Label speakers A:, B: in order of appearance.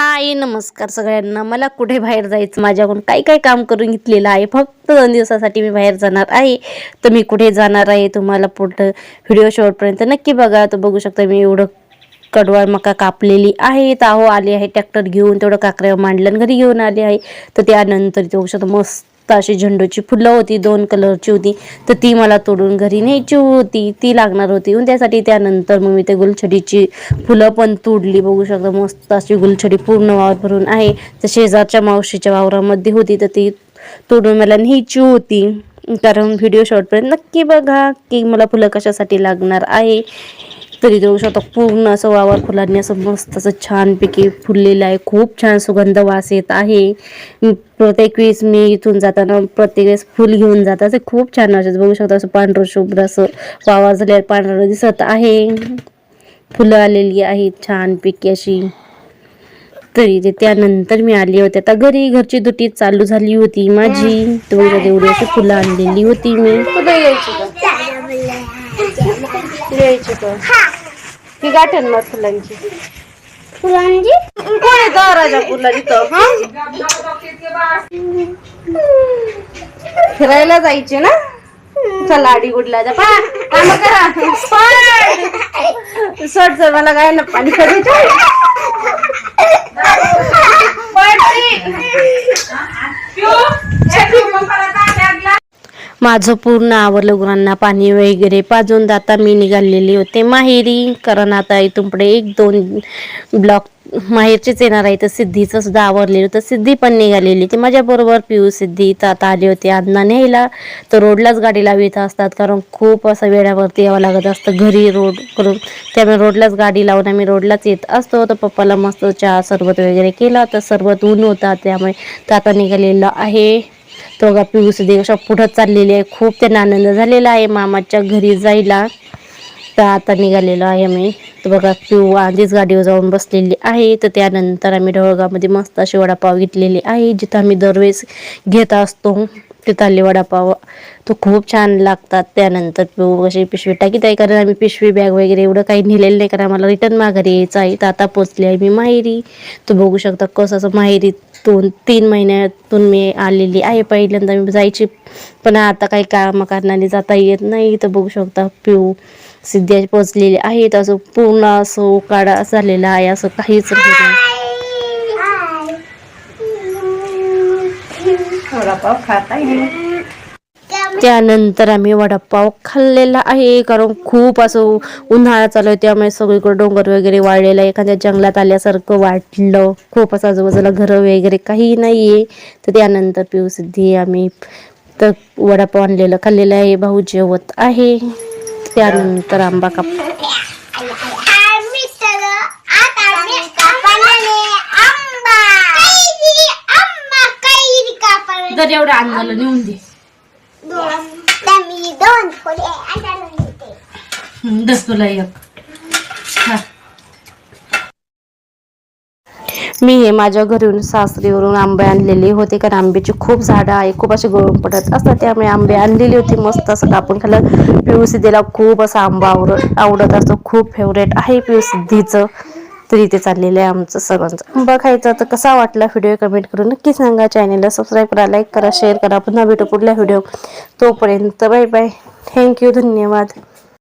A: हाय नमस्कार सगळ्यांना. मला कुठे बाहेर जायचं? माझ्याकडून काही काही काम करून घेतलेलं आहे? फक्त दोन दिवसासाठी मी बाहेर जाणार आहे. तर मी कुठे जाणार आहे? तुम्हाला पुढं व्हिडिओ शेवटपर्यंत नक्की बघा. तर बघू शकता मी एवढं कडवाळ मका कापलेली आहे. तर अहो आली आहे ट्रॅक्टर घेऊन. तेवढं काकऱ्यावर मांडलं घरी घेऊन आले आहे. तर त्यानंतर ते शकतं मस्त अशी झेंडूची फुलं होती दोन कलरची होती. तर ती मला तोडून घरी न्यायची होती. ती लागणार होती. त्यासाठी त्यानंतर मग मी ते गुलछडीची फुलं पण तोडली. बघू शकता मस्त अशी गुलछडी पूर्ण वावर भरून आहे. तर शेजारच्या मावशीच्या वावरामध्ये होती. तर ती तोडून मला न्यायची होती. कारण व्हिडिओ शॉर्टपर्यंत नक्की बघा की मला फुलं कशासाठी लागणार आहे. तरी देऊ शकतो पूर्ण असं वावर फुलांनी असं मस्त असं छानपैकी फुललेलं आहे. खूप छान सुगंध वास येत आहे. प्रत्येक वेळेस मी इथून जाताना प्रत्येक वेळेस फुल घेऊन जात असे. खूप छान वाटत. बघू शकतो असं पांढरं शुभ्र असं वावर झाल्यावर पांढरं दिसत आहे. फुलं आलेली आहेत छानपैकी अशी. तरी ते त्यानंतर मी आली होते. आता घरी घरची दुटी चालू झाली होती माझी. तर एवढी अशी फुलं आणलेली होती मी. कुठे यायची का यायची का ती गाठन मग फुलांची.
B: फुलांची?
A: कोण येतं राजा फुला तिथं हा? फिरायला जायचे ना? चला आडी गुडला जा. पा काम करा. सोड सर मला काय ना पाणी करायचं माझं पूर्ण आवरलं गुरांना पाणी वगैरे पाजून आता मी निघालेली होते. माहेरी कारण आता इथून पुढे एक दोन ब्लॉक माहेरचेच येणार आहे. तर सिद्धीचं सुद्धा आवरलेलं तर सिद्धी पण निघालेली. ती माझ्याबरोबर पिऊ सिद्धी तर आता आली होती. अण्णा न्यायला तर रोडलाच गाडी लावित असतात. कारण खूप असं वेळावरती यावं लागत असतं. घरी रोड करून त्यामुळे रोडलाच गाडी लावून आम्ही रोडलाच येत असतो. तर पप्पाला मस्त चहा सरबत वगैरे केला. तर सरबत ऊन होता त्यामुळे तर आता निघालेलं आहे. तो बघा पिऊ सुद्धा अशा पुढं चाललेली आहे. खूप त्यांना आनंद झालेला आहे. मामाच्या घरी जायला तर आता निघालेलो आहे आम्ही. तर बघा पिऊ आधीच गाडीवर जाऊन बसलेली आहे. तर त्यानंतर आम्ही ढवळगावमध्ये मस्त अशी वडापाव घेतलेले आहे जिथं आम्ही दरवेळेस घेत असतो. तिथं आले वडापाव तो खूप छान लागतात त्यानंतर. पिऊ अशी पिशवी टाकी आहे कारण आम्ही पिशवी बॅग वगैरे एवढं काही नेलेलं नाही कारण आम्हाला रिटर्न माघारी यायचं आहे. तर आता पोचले आहे मी माहेरी. तर बघू शकता कसं असं माहेरीतून तीन महिन्यातून मी आलेली आहे. पहिल्यांदा मी जायची पण आता काही कामं कारणाने जाता येत नाही. तर बघू शकता पिऊ सिद्धी पोचलेली आहे. तर असं पूर्ण असं उकाडा झालेला आहे. असं काहीच नाही. वडापाव खात आहे त्यानंतर आम्ही वडापाव खाल्लेला आहे कारण खूप असं उन्हाळा चालू आहे त्यामुळे सगळीकडे डोंगर वगैरे वाढलेला आहे. एखाद्या जंगलात आल्यासारखं वाटलं. खूप असं आजूबाजूला घरं वगैरे काही आहे तर त्यानंतर पिऊ सिद्धी आम्ही तर वडापाव आणलेलं खाल्लेलं आहे. भाऊ जेवत आहे. त्यानंतर आंबा काप
B: आम्ही सगळं आता आम्ही कापणारे आंबा कैरी आंबा कैरी
A: जर एवढं आणलं नेऊन दे.
B: मी दोन फुले आणून देते
A: दस तुला एक. हा. मी हे माझ्या घरून सासरीवरून आंबे आणलेले होते कारण आंब्याची खूप झाडं आहे खूप असे गळून पडत असतात. त्यामुळे आंबे आणलेली होती मस्त असं कापून खाल्लं. पिऊ सिद्धीला खूप असा आंबा आवडत आवडत असतो खूप फेवरेट आहे पिऊ सिद्धीचं तर इथे चाललेलं आहे आमचं सर्वांचं. बघायचं तर कसा वाटला व्हिडिओ कमेंट करून नक्की सांगा. चॅनेलला सबस्क्राईब करा लाईक करा शेअर करा. पुन्हा भेटू पुढल्या व्हिडिओ तोपर्यंत बाय बाय थँक्यू धन्यवाद.